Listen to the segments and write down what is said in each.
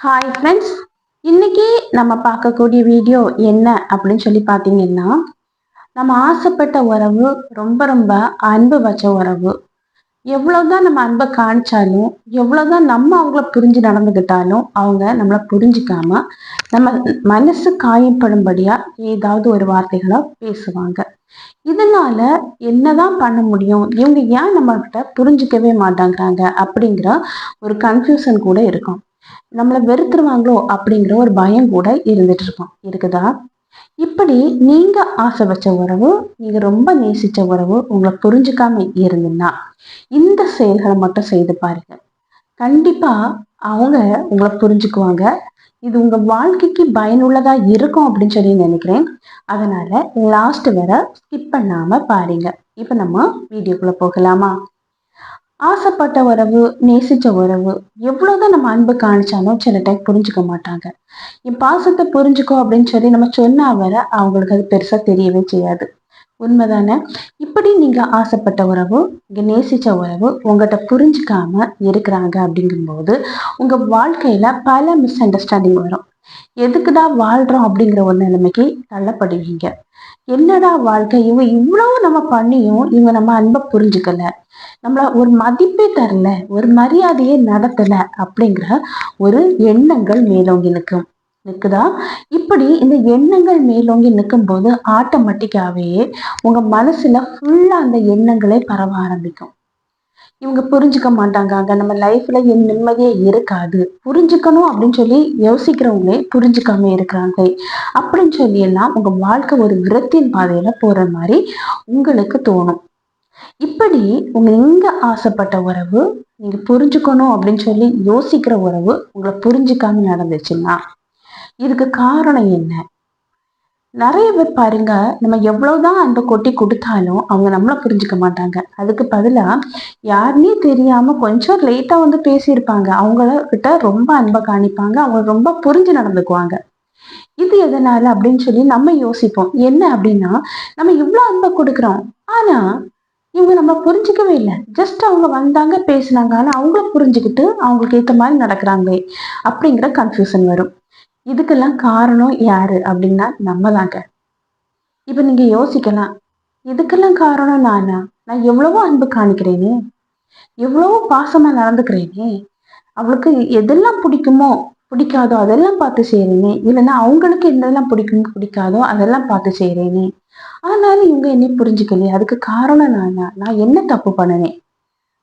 Hi friends இன்னைக்கு நம்ம பார்க்கக்கூடிய வீடியோ என்ன அப்படின்னு சொல்லி பார்த்தீங்கன்னா நம்ம ஆசைப்பட்ட உறவு ரொம்ப ரொம்ப அன்பு வச்ச உறவு. எவ்வளோதான் நம்ம அன்பை காணிச்சாலும் எவ்வளோதான் நம்ம அவங்கள புரிஞ்சு நடந்துக்கிட்டாலும் அவங்க நம்மளை புரிஞ்சுக்காம நம்ம மனசு காயப்படும்படியா ஏதாவது ஒரு வார்த்தைகளை பேசுவாங்க. இதனால என்னதான் பண்ண முடியும்? இவங்க ஏன் நம்மகிட்ட புரிஞ்சுக்கவே மாட்டாங்கிறாங்க? அப்படிங்கிற ஒரு கன்ஃபியூஷன் கூட இருக்கும். நம்மளை வெறுத்துருவாங்களோ அப்படிங்கிற ஒரு பயம் கூட இருந்துட்டு இருக்கும். இருக்குதா? இப்படி நீங்க ஆசை வச்ச உறவு நீங்க ரொம்ப நேசிச்ச உறவு உங்களை புரிஞ்சுக்காம இருந்துன்னா இந்த செயல்களை மட்டும் செய்து பாருங்க கண்டிப்பா அவங்க உங்களை புரிஞ்சுக்குவாங்க. இது உங்க வாழ்க்கைக்கு பயனுள்ளதா இருக்கும் அப்படின்னு சொல்லி நினைக்கிறேன். அதனால லாஸ்ட் வர ஸ்கிப் பண்ணாம பாருங்க. இப்ப நம்ம வீடியோக்குள்ள போகலாமா? ஆசைப்பட்ட உறவு நேசிச்ச உறவு எவ்வளவுதான் நம்ம அன்பு காணிச்சாலும் சில டைம் புரிஞ்சுக்க மாட்டாங்க. என் பாசத்தை புரிஞ்சுக்கோ அப்படின்னு சொல்லி நம்ம சொன்னா வர அவங்களுக்கு அது பெருசா தெரியவே செய்யாது. உண்மைதானே? இப்படி நீங்க ஆசைப்பட்ட உறவு இங்க நேசிச்ச உறவு உங்ககிட்ட புரிஞ்சுக்காம இருக்கிறாங்க அப்படிங்கும்போது உங்க வாழ்க்கையில பல மிஸ் அண்டர்ஸ்டாண்டிங் வரும். எதுக்குடா வாழ்றோம் அப்படிங்கிற ஒரு நிலைமைக்கு தள்ளப்படுவீங்க. என்னடா வாழ்க்கை? இவங்க இவ்வளவு நம்ம பண்ணியும் இவங்க நம்ம அன்பை புரிஞ்சுக்கல. நம்மள ஒரு மதிப்பே தரல ஒரு மரியாதையே நடத்தல அப்படிங்கிற ஒரு எண்ணங்கள் மேலோங்கி நிற்கும். நிற்குதா? இப்படி இந்த எண்ணங்கள் மேலோங்கி நிற்கும் போது ஆட்டோமேட்டிக்காவே உங்க மனசுல ஃபுல்லா அந்த எண்ணங்களே பரவ ஆரம்பிக்கும். இவங்க புரிஞ்சுக்க மாட்டாங்க. அங்க நம்ம லைஃப்ல என் நிம்மதியே இருக்காது. புரிஞ்சுக்கணும் அப்படின்னு சொல்லி யோசிக்கிறவங்களே புரிஞ்சுக்காம இருக்கிறாங்க அப்படின்னு சொல்லி எல்லாம் உங்க வாழ்க்கை ஒரு விரத்தின் பாதையில போற மாதிரி உங்களுக்கு தோணும். இப்படி உங்க எங்க ஆசைப்பட்ட உறவு நீங்க புரிஞ்சுக்கணும் அப்படின்னு சொல்லி யோசிக்கிற உறவு உங்களை புரிஞ்சுக்காம நடந்துச்சுன்னா இதுக்கு காரணம் என்ன? நிறைய பேர் பாருங்க நம்ம எவ்வளவுதான் அன்பை கொட்டி கொடுத்தாலும் அவங்க நம்மள புரிஞ்சுக்க மாட்டாங்க. அதுக்கு பதிலா யாருன்னே தெரியாம கொஞ்சம் லேட்டா வந்து பேசியிருப்பாங்க. அவங்கள கிட்ட ரொம்ப அன்பை காணிப்பாங்க. அவங்க ரொம்ப புரிஞ்சு நடந்துக்குவாங்க. இது எதனால அப்படின்னு சொல்லி நம்ம யோசிப்போம். என்ன அப்படின்னா நம்ம இவ்வளவு அன்பை கொடுக்குறோம். ஆனா இவங்க நம்ம புரிஞ்சுக்கவே இல்லை. ஜஸ்ட் அவங்க வந்தாங்க பேசினாங்க. ஆனா அவங்கள புரிஞ்சுக்கிட்டு அவங்களுக்கு ஏற்ற மாதிரி நடக்கிறாங்களே அப்படிங்கிற கன்ஃபியூஷன் வரும். இதுக்கெல்லாம் காரணம் யாரு அப்படின்னா நம்ம தாங்க இப்ப நீங்க யோசிக்கலாம் இதுக்கெல்லாம் காரணம் நானா? நான் எவ்வளவோ அன்பு காணிக்கிறேனே எவ்வளவோ பாசமா நடந்துக்கிறேனே அவளுக்கு எதெல்லாம் பிடிக்குமோ பிடிக்காதோ அதெல்லாம் பார்த்து செய்யறேனே இல்லைன்னா அவங்களுக்கு என்னெல்லாம் பிடிக்கும் பிடிக்காதோ அதெல்லாம் பார்த்து செய்யறேனே. ஆனாலும் இவங்க என்னை புரிஞ்சுக்கலையே அதுக்கு காரணம் நானா? நான் என்ன தப்பு பண்ணினேன்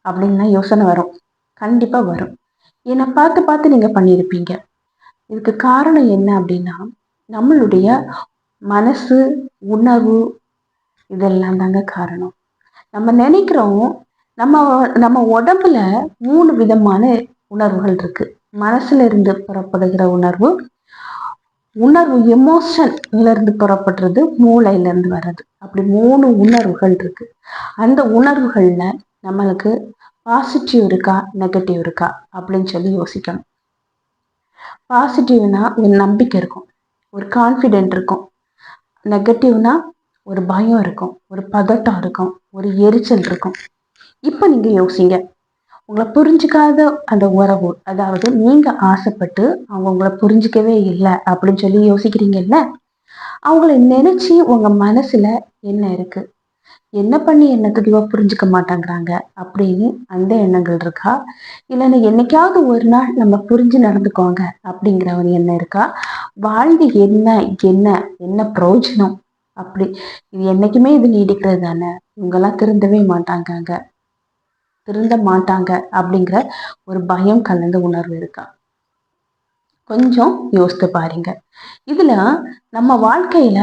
அப்படின்லாம் யோசனை வரும். கண்டிப்பா வரும். என்னை பார்த்து பார்த்து நீங்க பண்ணியிருப்பீங்க. இதுக்கு காரணம் என்ன அப்படின்னா நம்மளுடைய மனசு உணர்வு இதெல்லாம் தாங்க காரணம். நம்ம நினைக்கிறோம் நம்ம நம்ம உடம்புல மூணு விதமான உணர்வுகள் இருக்கு. மனசுல இருந்து புறப்படுகிற உணர்வு உணர்வு எமோஷன்ல இருந்து புறப்படுறது மூளையில இருந்து வர்றது. அப்படி மூணு உணர்வுகள் இருக்கு. அந்த உணர்வுகள்ல நம்மளுக்கு பாசிட்டிவ் இருக்கா நெகட்டிவ் இருக்கா அப்படின்னு சொல்லி யோசிக்கணும். பாசிட்டிவ்னா ஒரு நம்பிக்கை இருக்கும். ஒரு கான்ஃபிடென்ட் இருக்கும். நெகட்டிவ்னா ஒரு பயம் இருக்கும். ஒரு பதட்டம் இருக்கும். ஒரு எரிச்சல் இருக்கும். இப்போ நீங்கள் யோசிங்க. உங்களை புரிஞ்சுக்காத அந்த உறவு அதாவது நீங்கள் ஆசைப்பட்டு அவங்க உங்களை புரிஞ்சுக்கவே இல்லை அப்படின்னு சொல்லி யோசிக்கிறீங்கல்ல? அவங்கள நினச்சி உங்கள் மனசில் என்ன இருக்குது என்ன பண்ணி என்ன துடிவா புரிஞ்சுக்க மாட்டேங்கிறாங்க அப்படின்னு அந்த எண்ணங்கள் இருக்கா? இல்லைன்னா என்னைக்காவது ஒரு நாள் நம்ம புரிஞ்சு நடந்துக்கோங்க அப்படிங்கிற ஒரு எண்ணம் இருக்கா? வாழ்ந்து என்ன என்ன என்ன பிரயோஜனம்? அப்படி இது என்னைக்குமே இது நீடிக்கிறது தானே? இவங்கெல்லாம் திருந்தவே மாட்டாங்க திருந்த மாட்டாங்க அப்படிங்கிற ஒரு பயம் கலந்த உணர்வு இருக்கா? கொஞ்சம் யோசித்து பாருங்க. இதுல நம்ம வாழ்க்கையில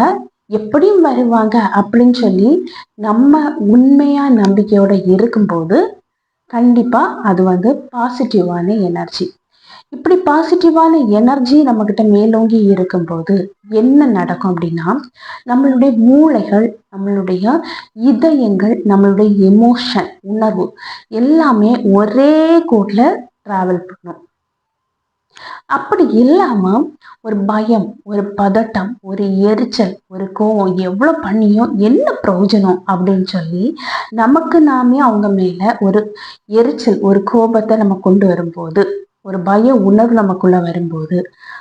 எப்படியும் வருவாங்க அப்படின்னு சொல்லி நம்ம உண்மையாக நம்பிக்கையோடு இருக்கும்போது கண்டிப்பாக அது வந்து பாசிட்டிவான எனர்ஜி இப்படி பாசிட்டிவான எனர்ஜி நம்மக்கிட்ட மேலோங்கி இருக்கும்போது என்ன நடக்கும் அப்படின்னா நம்மளுடைய மூளைகள் நம்மளுடைய இதயங்கள் நம்மளுடைய எமோஷன் உணர்வு எல்லாமே ஒரே கோட்டில் ட்ராவல் பண்ணும். அப்படி இல்லாம ஒரு பயம் ஒரு பதட்டம் ஒரு எரிச்சல் ஒரு கோவம் எவ்வளவு பண்ணியும் என்ன பிரயோஜனம் அப்படின்னு சொல்லி நமக்கு நாமே அவங்க மேல ஒரு எரிச்சல் ஒரு கோபத்தை நம்ம கொண்டு வரும்போது ஒரு பய உணர்வு நமக்குள்ள வரும்போது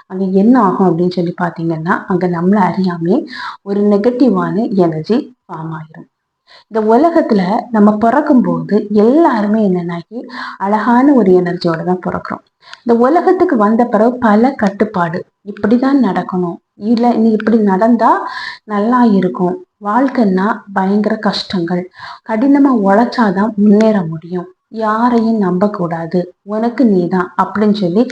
அங்கே என்ன ஆகும் அப்படின்னு சொல்லி பார்த்தீங்கன்னா அங்கே நம்மளை அறியாமே ஒரு நெகட்டிவான எனர்ஜி ஃபார்ம் ஆயிரும். இந்த உலகத்துல நம்ம பிறக்கும் போது எல்லாருமே என்னன்னாக்கி அழகான ஒரு எனர்ஜியோட தான் பிறக்கிறோம். இந்த உலகத்துக்கு வந்த பிறகு பல கட்டுப்பாடு. இப்படிதான் நடக்கணும். இல்லை நீ இப்படி நடந்தா நல்லா இருக்கும். வாழ்க்கைன்னா பயங்கர கஷ்டங்கள். கடினமா உழைச்சாதான் முன்னேற முடியும். யாரையும் நம்பக்கூடாது. உனக்கு நீ தான் அப்படின்னு சொல்லி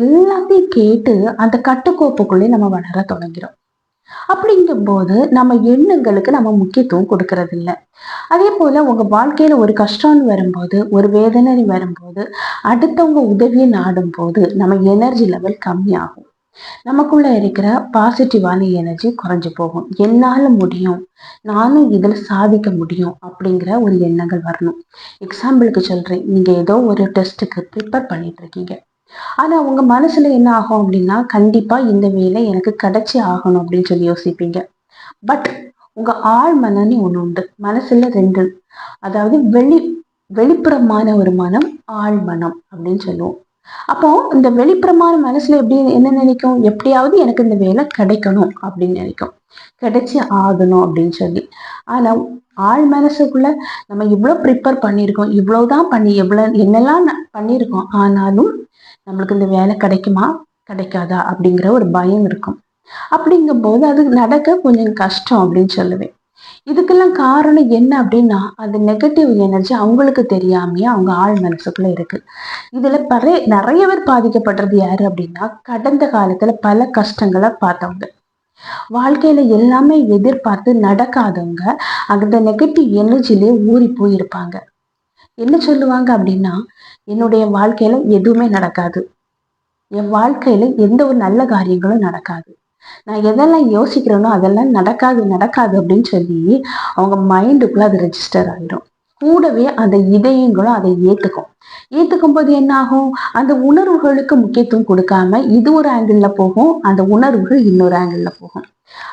எல்லாத்தையும் கேட்டு அந்த கட்டுக்கோப்புக்குள்ளேயே நம்ம வளர தொடங்கிறோம். அப்படிங்கும்போது நம்ம எண்ணங்களுக்கு நம்ம முக்கியத்துவம் கொடுக்கறது இல்லை அதே போல உங்க வாழ்க்கையில ஒரு கஷ்டம்னு வரும்போது ஒரு வேதனை வரும்போது அடுத்தவங்க உதவியை நாடும் போது நம்ம எனர்ஜி லெவல் கம்மியாகும். நமக்குள்ள இருக்கிற பாசிட்டிவான எனர்ஜி குறைஞ்சு போகும். என்னால முடியும் நானும் இதில் சாதிக்க முடியும் அப்படிங்கிற ஒரு எண்ணங்கள் வரணும். எக்ஸாம்பிளுக்கு சொல்றேன். நீங்க ஏதோ ஒரு டெஸ்ட்டுக்கு ப்ரிப்பேர் பண்ணிட்டு இருக்கீங்க. ஆனா உங்க மனசுல என்ன ஆகும் அப்படின்னா கண்டிப்பா இந்த வேலை எனக்கு கிடைச்சி ஆகணும் அப்படின்னு சொல்லி யோசிப்பீங்க. பட் உங்க ஆள் மனம்னு ஒண்ணு உண்டு. மனசுல ரெண்டு. அதாவது வெளி வெளிப்புறமான ஒரு மனம் ஆள் மனம் அப்படின்னு சொல்லுவோம். அப்போ இந்த வெளிப்புறமான மனசுல எப்படி என்ன நினைக்கும்? எப்படியாவது எனக்கு இந்த வேலை கிடைக்கணும் அப்படின்னு நினைக்கும். கிடைச்சி ஆகணும் அப்படின்னு சொல்லி. ஆனா ஆள் மனசுக்குள்ள நம்ம இவ்வளோ ப்ரிப்பேர் பண்ணியிருக்கோம் இவ்வளோதான் பண்ணி எவ்வளோ என்னெல்லாம் பண்ணியிருக்கோம் ஆனாலும் நம்மளுக்கு இந்த வேலை கிடைக்குமா? கிடைக்காதா? அப்படிங்கிற ஒரு பயம் இருக்கும். அப்படிங்கும் போது அது நடக்க கொஞ்சம் கஷ்டம் அப்படின்னு சொல்லுவேன். இதுக்கெல்லாம் காரணம் என்ன அப்படின்னா அந்த நெகட்டிவ் எனர்ஜி அவங்களுக்கு தெரியாமையே அவங்க ஆள் மனசுக்குள்ள இருக்கு. இதுல பறைய நிறைய பேர் பாதிக்கப்படுறது யாரு அப்படின்னா கடந்த காலத்துல பல கஷ்டங்களை பார்த்தவங்க. வாழ்க்கையில எல்லாமே எதிர்பார்த்து நடக்காதவங்க அந்த நெகட்டிவ் எனர்ஜிலே ஊறி போயிருப்பாங்க. என்ன சொல்லுவாங்க அப்படின்னா என்னுடைய வாழ்க்கையில எதுவுமே நடக்காது. என் வாழ்க்கையில எந்த ஒரு நல்ல காரியங்களும் நடக்காது. நான் எதெல்லாம் யோசிக்கிறேனோ அதெல்லாம் நடக்காது நடக்காது அப்படின்னு சொல்லி அவங்க மைண்டுக்குள்ள அது ரெஜிஸ்டர் ஆயிரும். கூடவே அந்த இதயங்களும் அதை ஏத்துக்கும். ஏத்துக்கும் போது என்ன ஆகும் அந்த உணர்வுகளுக்கு முக்கியத்துவம் கொடுக்காம இது ஒரு ஆங்கிள் போகும் அந்த உணர்வுகள் இன்னொரு ஆங்கிள் போகும்.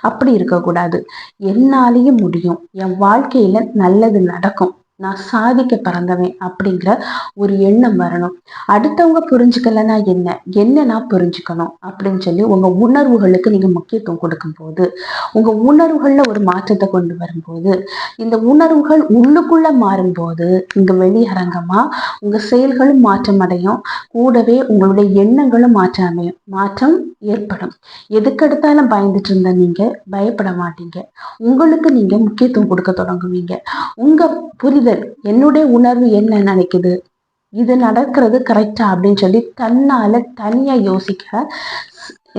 அப்படி இருக்கக்கூடாது. என்னாலேயும் முடியும். என் வாழ்க்கையில நல்லது நடக்கும். நான் சாதிக்க பிறந்தவன் அப்படிங்கிற ஒரு எண்ணம் வரணும். அடுத்தவங்க புரிஞ்சுக்கலன்னா என்ன? என்ன நான் புரிஞ்சுக்கணும்? அப்படின்னு சொல்லி உங்க உணர்வுகளுக்கு நீங்க முக்கியத்துவம் கொடுக்கும் போது உங்க உணர்வுகள்ல ஒரு மாற்றத்தை கொண்டு வரும்போது இந்த உணர்வுகள் உள்ளுக்குள்ள மாறும்போது இங்க வெளியரங்கமா உங்க செயல்களும் மாற்றம் அடையும். கூடவே உங்களுடைய எண்ணங்களும் மாற்றம் அமையும். மாற்றம் ஏற்படும். எதுக்கெடுத்தாலும் பயந்துட்டு இருந்த நீங்க பயப்பட மாட்டீங்க. உங்களுக்கு நீங்க முக்கியத்துவம் கொடுக்க தொடங்குவீங்க. உங்க புரிதல் என்னுடைய உணர்வு என்ன நினைக்குது? இது நடக்கிறது கரெக்டா அப்படின்னு சொல்லி தன்னால தனியா யோசிக்க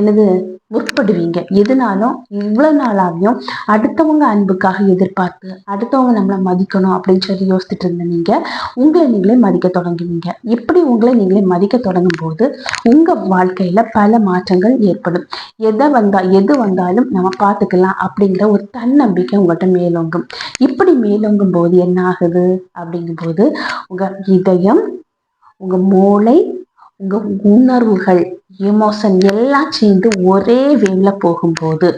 என்னது முற்படுவீங்க. எதுனாலும் இவ்வளவு நாளாவையும் அடுத்தவங்க அன்புக்காக எதிர்பார்த்து அடுத்தவங்க நம்மளை மதிக்கணும் அப்படின்னு சொல்லி யோசிச்சுட்டு இருந்த நீங்கள் உங்களை நீங்களே மதிக்க தொடங்குவீங்க. இப்படி உங்களை நீங்களே மதிக்க தொடங்கும் போது உங்க வாழ்க்கையில பல மாற்றங்கள் ஏற்படும். எதை வந்தால் எது வந்தாலும் நம்ம பார்த்துக்கலாம் அப்படிங்கிற ஒரு தன்னம்பிக்கை உங்கள்கிட்ட மேலோங்கும். இப்படி மேலோங்கும் போது என்ன ஆகுது? அப்படிங்கும்போது உங்கள் உங்க இதயம் உங்க மூளை உங்க உணர்வுகள் எமோஷன் எல்லாம் சேர்ந்து ஒரே வேல போகும்போது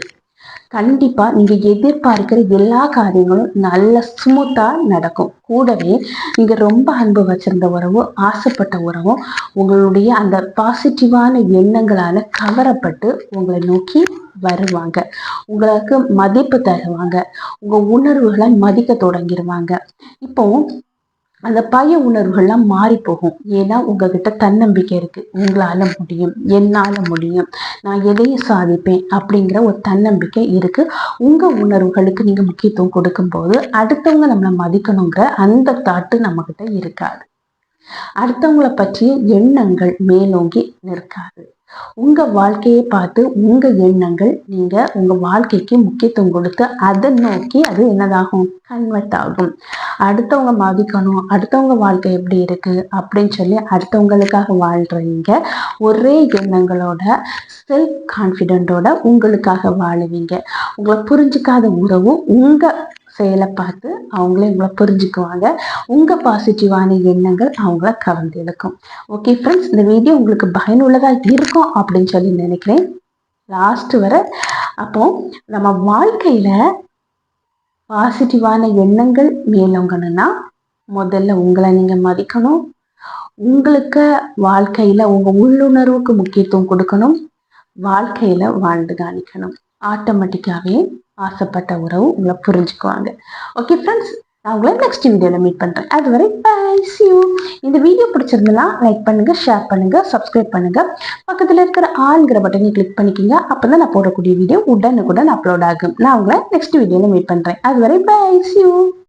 கண்டிப்பா நீங்க எதிர்பார்க்கிற எல்லா காரியங்களும் நல்ல ஸ்மூத்தா நடக்கும். கூடவே நீங்க ரொம்ப அன்பு வச்சிருந்த உறவும் ஆசைப்பட்ட உறவும் உங்களுடைய அந்த பாசிட்டிவான எண்ணங்களால கவரப்பட்டு உங்களை நோக்கி வருவாங்க. உங்களுக்கு மதிப்பு தருவாங்க. உங்க உணர்வுகளை மதிக்க தொடங்கிடுவாங்க இப்போ அந்த பய உணர்வுகள்லாம் மாறி போகும். ஏன்னா உங்ககிட்ட தன்னம்பிக்கை இருக்கு. உங்களால முடியும். என்னால முடியும். நான் எதையும் சாதிப்பேன் அப்படிங்கிற ஒரு தன்னம்பிக்கை இருக்கு. உங்க உணர்வுகளுக்கு நீங்க முக்கியத்துவம் கொடுக்கும்போது அடுத்தவங்க நம்மளை மதிக்கணுங்கிற அந்த தாட்டு நம்ம கிட்ட இருக்காது. அடுத்தவங்களை பற்றிய எண்ணங்கள் மேலோங்கி நிற்காது. உங்க வாழ்க்கையை பார்த்து உங்க எண்ணங்கள் நீங்க உங்க வாழ்க்கைக்கு முக்கியத்துவம் கொடுத்து அதை நோக்கி அது என்னதாகும்? கன்வெர்ட் ஆகும். அடுத்தவங்க மதிக்கணும் அடுத்தவங்க வாழ்க்கை எப்படி இருக்கு அப்படின்னு சொல்லி அடுத்தவங்களுக்காக வாழ்றீங்க. ஒரே எண்ணங்களோட செல்ஃப் கான்ஃபிடென்ட்டோட உங்களுக்காக வாழுவீங்க. உங்களை புரிஞ்சுக்காத உறவு உங்க செயலை பார்த்து அவங்களே உங்களை புரிஞ்சுக்குவாங்க. உங்கள் பாசிட்டிவான எண்ணங்கள் அவங்கள கவர்ந்து எடுக்கும் ஓகே ஃப்ரெண்ட்ஸ் இந்த வீடியோ உங்களுக்கு பயனுள்ளதாக இருக்கும் அப்படின்னு சொல்லி நினைக்கிறேன். லாஸ்ட் வர அப்போ நம்ம வாழ்க்கையில் பாசிட்டிவான எண்ணங்கள் மேலோங்கணும்னா முதல்ல உங்களை நீங்கள் மதிக்கணும். உங்களுக்கு வாழ்க்கையில் உங்கள் உள்ளுணர்வுக்கு முக்கியத்துவம் கொடுக்கணும். வாழ்க்கையில் வாழ்ந்து காணிக்கணும் ஆட்டோமேட்டிக்காகவே ஆசைப்பட்ட உறவு உங்களை புரிஞ்சுக்குவாங்க. ஓகே ஃப்ரெண்ட்ஸ் நான் உங்களை நெக்ஸ்ட் வீடியோவில் மீட் பண்ணுறேன் அதுவரை பை யூ இந்த வீடியோ பிடிச்சிருந்தனா லைக் பண்ணுங்க ஷேர் பண்ணுங்க சப்ஸ்கிரைப் பண்ணுங்க. பக்கத்தில் இருக்கிற ஆளுங்கிற பட்டனை கிளிக் பண்ணிக்கோங்க. அப்போ தான் நான் போடக்கூடிய வீடியோ உடனுக்குடன் அப்லோட் ஆகும். நான் உங்களை நெக்ஸ்ட் வீடியோவில் மீட் பண்ணுறேன் அதுவரை பை யூ